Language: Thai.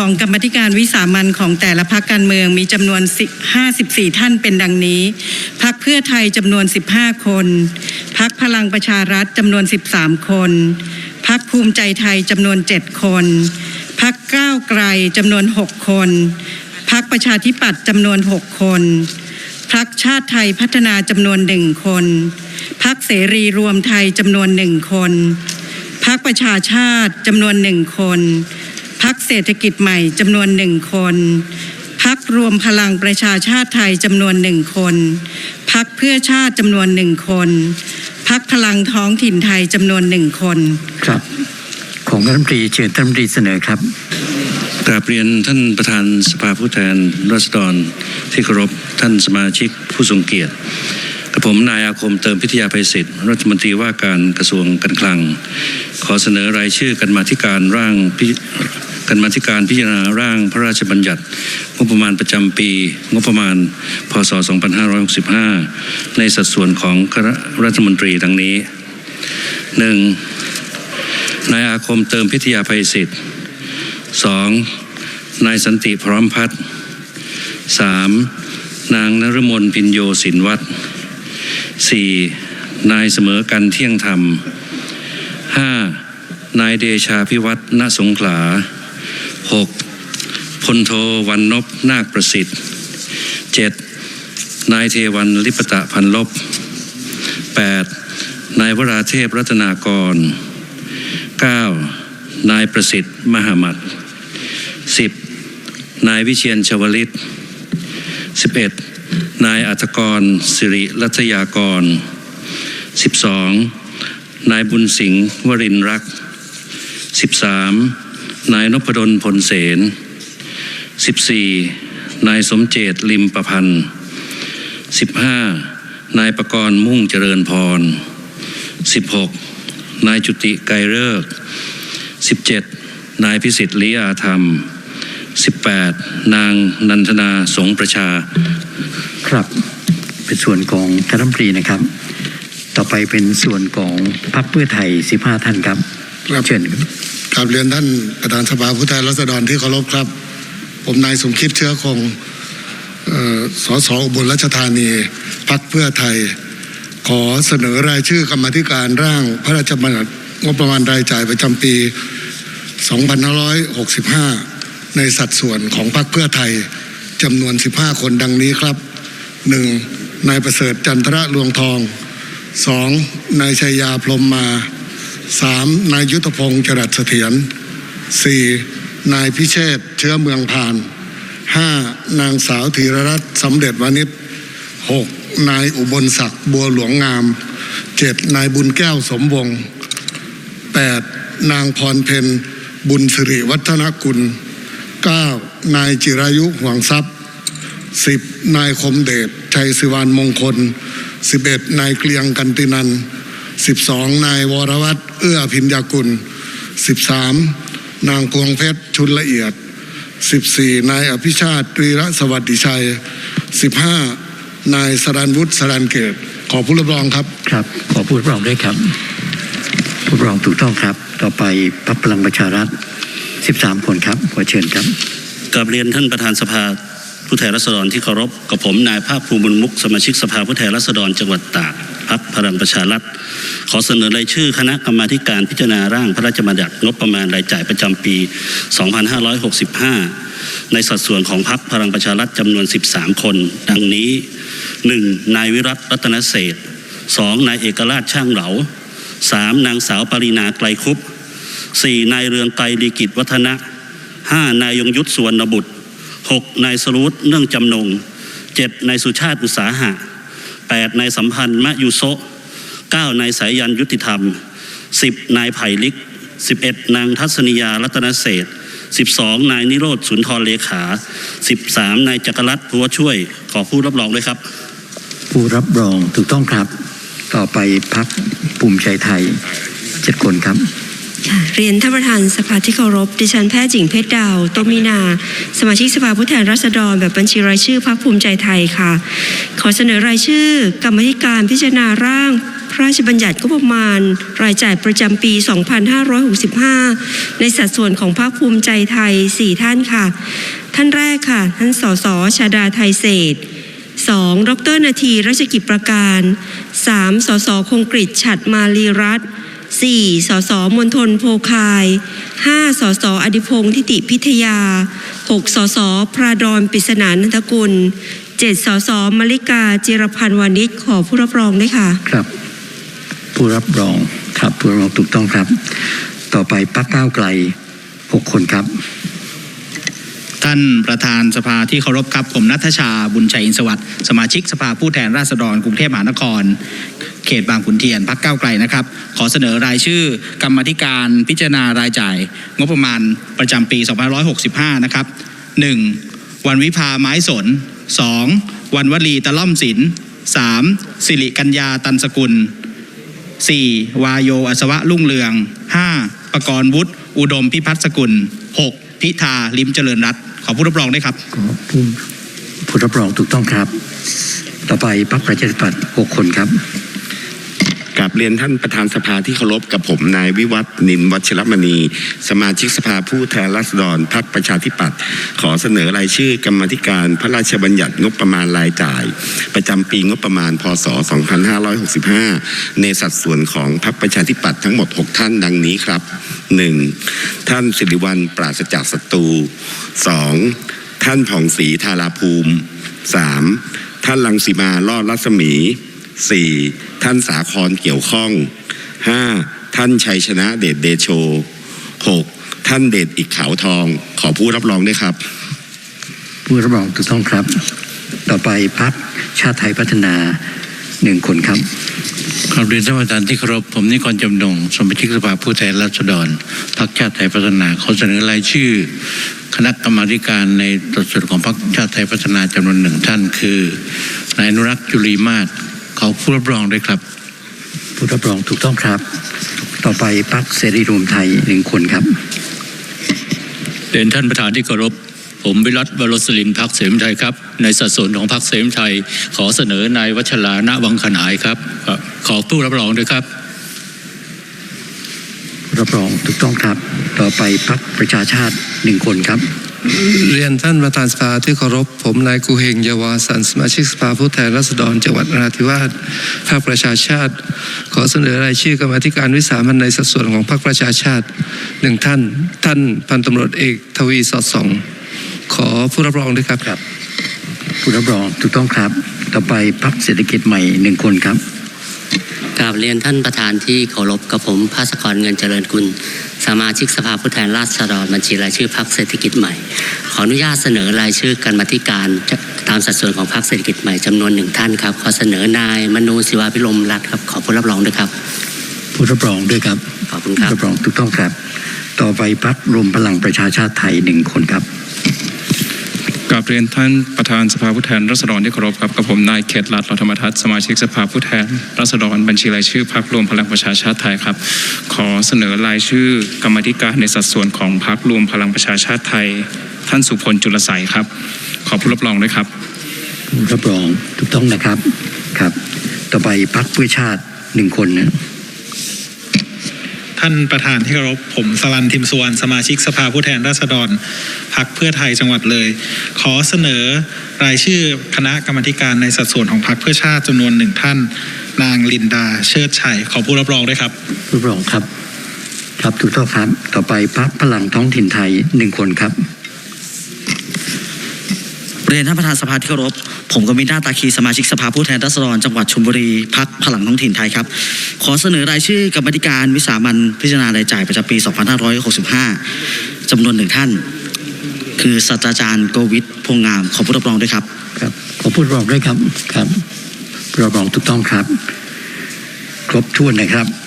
ของกรรมธิการวิสามันของแต่ละพักการเมืองมีจำนวน 54 ท่านเป็นดังนี้ พักเพื่อไทยจำนวน 15 คน พักพลังประชารัฐจำนวน 13 คน พักภูมิใจไทยจำนวน 7 คน พักก้าวไกลจำนวน 6 คน พักประชาธิปัตย์จำนวน 6 คน พักชาติไทยพัฒนาจำนวนหนึ่งคน พักเสรีรวมไทยจำนวนหนึ่งคน พักประชาชาติจำนวนหนึ่งคน พักเศรษฐกิจใหม่จำนวนหนึ่งคน พักรวมพลังประชาชาติไทยจำนวนหนึ่งคน พักเพื่อชาติจำนวนหนึ่งคน พักพลังท้องถิ่นไทยจำนวนหนึ่งคน ครับ ของรัฐมนตรีเชิญท่านรัฐมนตรีเสนอครับกราบเรียนท่านประธานสภาผู้แทนราษฎรที่เคารพท่านสมาชิกผู้ทรงเกียรติกับผมนายอาคมเติมพิทยาภัยศิษฐ์รัฐมนตรีว่าการกระทรวงการคลัง ขอเสนอรายชื่อกันมาธิการร่าง กันมาธิการพิจารณาร่างพระราชบัญญัติ งบประมาณประจำปี งบประมาณ พศ 2565 ในสัดส่วนของคณะรัฐมนตรีดังนี้ 1. นายอาคมเติมพิทยาภัยศิษฐ์สองนายสันติพร้อมพัฒน์สามนางนรมนพินโยสินวัตรสี่นายเสมอกันเที่ยงธรรมห้านายเดชาพิวัตรณสงขลา หกพลโทวันนบนาคประสิทธิ์เจ็ดนายเทวันลิปตะพันลบแปดนายวราเทพรัตนากรเก้านายประสิทธิ์มหามัดสิบนายวิเชียนชวลิตสิบเอ็ดนายอัตกรสิริรัตยากรสิบสองนายบุญสิงห์วรินร์รักสิบสาม นายนพดลพลเสนสิบสี่นายสมเจตลิมประพันธ์สิบห้านายประกรณ์มุ่งเจริญพรสิบหกนายจุติไกรเลิก 17 นายพิสิทธิ์ลีอาธรรม 18 นางนันทนาสงประชา ครับ เป็นส่วนของคณะรัฐมนตรีนะครับ ต่อไปเป็นส่วนของพรรคเพื่อไทย 15 ท่านครับ ครับเชิญครับกราบเรียนท่านประธานสภาผู้แทนราษฎรที่เคารพครับ ผมนายสมคิดเชื้อคงเอ่อสสอุบลราชธานีพักเพื่อไทย ขอเสนอรายชื่อกรรมธิการร่างพระราชบัญญัติงบประมาณรายจ่ายประจำปี 2565 ในสัดส่วนของพรรคเพื่อไทยจำนวน 15 คนดังนี้ครับ 1. นายประเสริฐจันทระลวงทอง 2. นายชัยยาพรมมา สามนายยุทธพงศ์จรัสเสถียรสี่นายพิเชษฐ์เชื้อเมืองพานห้านางสาวธีรรัตน์สำเร็จวานิชหกนายอุบลศักดิ์บัวหลวงงามเจ็ดนายบุญแก้วสมวงศ์แปดนางพรเพนบุญสิริวัฒนกุลเก้านายจิรายุห่วงทรัพย์สิบนายคมเดชชัยสิวานมงคลสิบเอ็ดนายเกลียงกันตินัน สิบสองนายวรวัตรเอื้อพิญญากุลสิบสามนางพวงเพชรชุนละเอียดสิบสี่นายอภิชาติตรีระสวัสดิชัยสิบห้านายสรันวุฒิสรันเกตขอผู้รับรองครับครับ ขอพูดรับรองด้วยครับพูดรับรองถูกต้องครับ ต่อไปพรรคพลังประชารัฐ 13 คนครับขอเชิญครับกับเรียนท่านประธานสภาผู้แทนราษฎรที่เคารพกับผมนายภาคภูมิบุญมุกสมาชิกสภาผู้แทนราษฎรจังหวัดตาก พักพลังประชารัฐขอเสนอรายชื่อคณะกรรมาการพิจารณาร่างพระราชบัญญัติงบประมาณรายจ่ายประจำปี 2565 ในสัดส่วนของพักพลังประชารัฐจำนวน 13 คน ดังนี้ 1. นายวิรัตรัตนเศษ 2. นายเอกราชช่างเหลา 3. นางสาวปรินาไกลคุป 4. นายเรืองไกรลีกิจวัฒนะ 5. นายยงยุทธสวนบุตร 6. นายสรุตเนื่องจำนง 7. นายสุชาติอุตสาหะ 8. นายสัมพันธ์มะยุโซ 9. นายสายยันยุติธรรม 10. นายไผ่ลิก 11. นางทัศนียารัตนเศษ 12. นายนิโรธสุนทรเลขา 13. นายจักรรัตน์พัวช่วย ขอผู้รับรองด้วยครับ ผู้รับรองถูกต้องครับ ต่อไปพรรคภูมิใจไทย7คนครับ เรียนท่านประธานสภาที่เคารพ ดิฉันแพทย์หญิงเพชรดาว โตมมีนา สมาชิกสภาผู้แทนราษฎร แบบบัญชีรายชื่อพรรคภูมิใจไทยค่ะ ขอเสนอรายชื่อกรรมธิการพิจารณาร่างพระราชบัญญัติงบประมาณ รายจ่ายประจำปี 2565 ในสัดส่วนของภาคภูมิใจไทย 4 ท่านค่ะ ท่านแรกค่ะ ท่านสสชาดาไทยเศษ 2. ดรนาทีราชกิจประการ 3. สสคงกริตฉัดมาลีรัตน์ 4. สสมนทนโพคาย 5. สสอดิพงศ์ทิติพิทยา 6. สสพระดอนปริศนานันทกุล 7. สสมลิกาจิรพันธ์วานิชขอผู้รับรองด้วยค่ะ ครับ ผู้รับรองครับผู้รับรองถูกต้องครับ ต่อไปพักก้าวไกลหกคนครับานประธานสภาที่เคารพครับ ผมนัทชาบุญชัยอินสวัสดิ์สมาชิกสภาผู้แทนราษฎรกรุงเทพมหานคร เขตบางขุนเทียนพักเก้าไกลนะครับ ขอเสนอรายชื่อกรรมธิการพิจารณารายจ่าย งบประมาณประจำปี 2565 นะครับ 1. วันวิภาไม้สน 2. วันวลีตะล่อมศิลป์ 3. สิริกัญญาตันสกุล 4. วายโยอัศวะรุ่งเรือง 5. ประกรณ์วุฒิอุดมพิพัฒน์สกุล 6. พิธาลิมเจริญรัตน์ ขอผู้รับรองด้วยครับขอผู้ผู้รับรองถูกต้องครับ ต่อไปพรรคประชาธิปัตย์หกคนครับ กับเรียนท่านประธานสภาที่เคารพกับผมนายวิวัฒน์นินวัชรมณี สมาชิกสภาผู้แทนราษฎรพรรคประชาธิปัตย์ขอเสนอรายชื่อกรรมธิการพระราชบัญญัติงบประมาณรายจ่าย ประจำปีงบประมาณพศ 2565 ในสัดส่วนของพรรคประชาธิปัตย์ทั้งหมด 6 ท่านดังนี้ครับ 1. ท่านสิริวัลปราศจากศัตรู 2. ท่านผ่องศรีธาราภูมิ 3. ท่านลังสีมาลอดรัศมี 4. ท่านสาครเกี่ยวข้อง 5. ท่านชัยชนะเดชเดโช 6. ท่านเดชอิกขาวทอง ขอผู้รับรองด้วยครับ ผู้รับรองถูกต้องครับ ต่อไปพรรคชาติไทยพัฒนาหนึ่งคนครับกราบเรียนท่านประธานที่เคารพผมนิกรจำนงสมาชิกสภาผู้แทนราษฎรพรรคชาติไทยพัฒนาขอเสนอรายชื่อ คณะกรรมาธิการในส่วนของพรรคชาติไทยพัฒนาจำนวนหนึ่งท่าน คือนายอนุรักษ์จุลีมาศข อผู้รับรองด้วยครับ ผู้รับรองถูกต้องครับ ต่อไปพรรคเสรีรวมไทยหนึ่งคนครับเรียนท่านประธานที่เคารพผมวิรัตวรสลินพักเสรีไทยครับ ในสัดส่วนของพักเสรีไทย ขอเสนอนายวัชราณวังขนายครับ ขอผู้รับรองด้วยครับผู้รับรองถูกต้องครับ ต่อไปพรรคประชาชาติหนึ่งคนครับ เรียนท่านประธานสภาที่เคารพ ผมนายกูเฮงเยาวาสันสมาชิกสภาผู้แทนราษฎรจังหวัดนราธิวาสพรรคประชาชาติ ขอเสนอรายชื่อกรรมาธิการวิสามันในสัดส่วนของพรรคประชาชาติหนึ่งท่าน ท่านพันตำรวจเอกทวีสอดส่องขอผู้รับรองด้วยครับครับ ผู้รับรองถูกต้องครับ ต่อไปพรรคเศรษฐกิจใหม่หนึ่งคนครับกราบเรียนท่านประธานที่เคารพกับผมภาสกรเงินเจริญกุล สมาชิกสภาผู้แทนราษฎรบัญชีรายชื่อพรรคเศรษฐกิจใหม่ ขออนุญาตเสนอรายชื่อกันมาธิการตามสัดส่วนของพรรคเศรษฐกิจใหม่จำนวนหนึ่งท่านครับขอเสนอนายมนูศิวาพิรมรัตน์ครับขอผู้รับรองด้วยครับผู้รับรองด้วยครับขอบคุณครับรับรองถูกต้องครับ ต่อไปพรรครวมพลังประชาชาติไทยหนึ่งคนครับ กราบเรียนท่านประธานสภาผู้แทนราษฎรที่เคารพครับกับผมนายเขตรัตน์ราธรรมทัศน์สมาชิกสภาผู้แทนราษฎรบัญชีรายชื่อพรรครวมพลังประชาชาติไทยครับ ขอเสนอรายชื่อกรรมาธิการในสัดส่วนของพรรครวมพลังประชาชาติไทย ท่านสุพลจุลใสครับ ขอผู้รับรองด้วยครับรับรองถูกต้องนะครับครับ ต่อไปพรรคเพื่อชาติหนึ่งคนนะ ท่านประธานที่เคารพผมสลันทิมสุวรรณสมาชิกสภาผู้แทนราษฎรพักเพื่อไทยจังหวัดเลย ขอเสนอรายชื่อคณะกรรมการในสัดส่วนของพักเพื่อชาติจำนวนหนึ่งท่าน นางลินดาเชิดชัยขอผู้รับรองด้วยครับผู้รับรองครับ ครับถูกต้องครับต่อไปพรรคพลังท้องถิ่นไทยหนึ่งคนครับ เรียนท่านประธานสภาที่เคารพ ผมก็มีหน้าตาคีสมาชิกสภาผู้แทนราษฎรจังหวัดชลบุรีพักพลังท้องถิ่นไทยครับ ขอเสนอรายชื่อกรรมธิการวิสามันพิจารณารายจ่ายประจำปี 2565 จำนวนหนึ่งท่าน คือศาสตราจารย์โกวิทพงงามขอผู้รับรองด้วยครับครับขอผู้รับรองด้วยครับครับผู้รับรองถูกต้องครับ ครบถ้วนนะครับ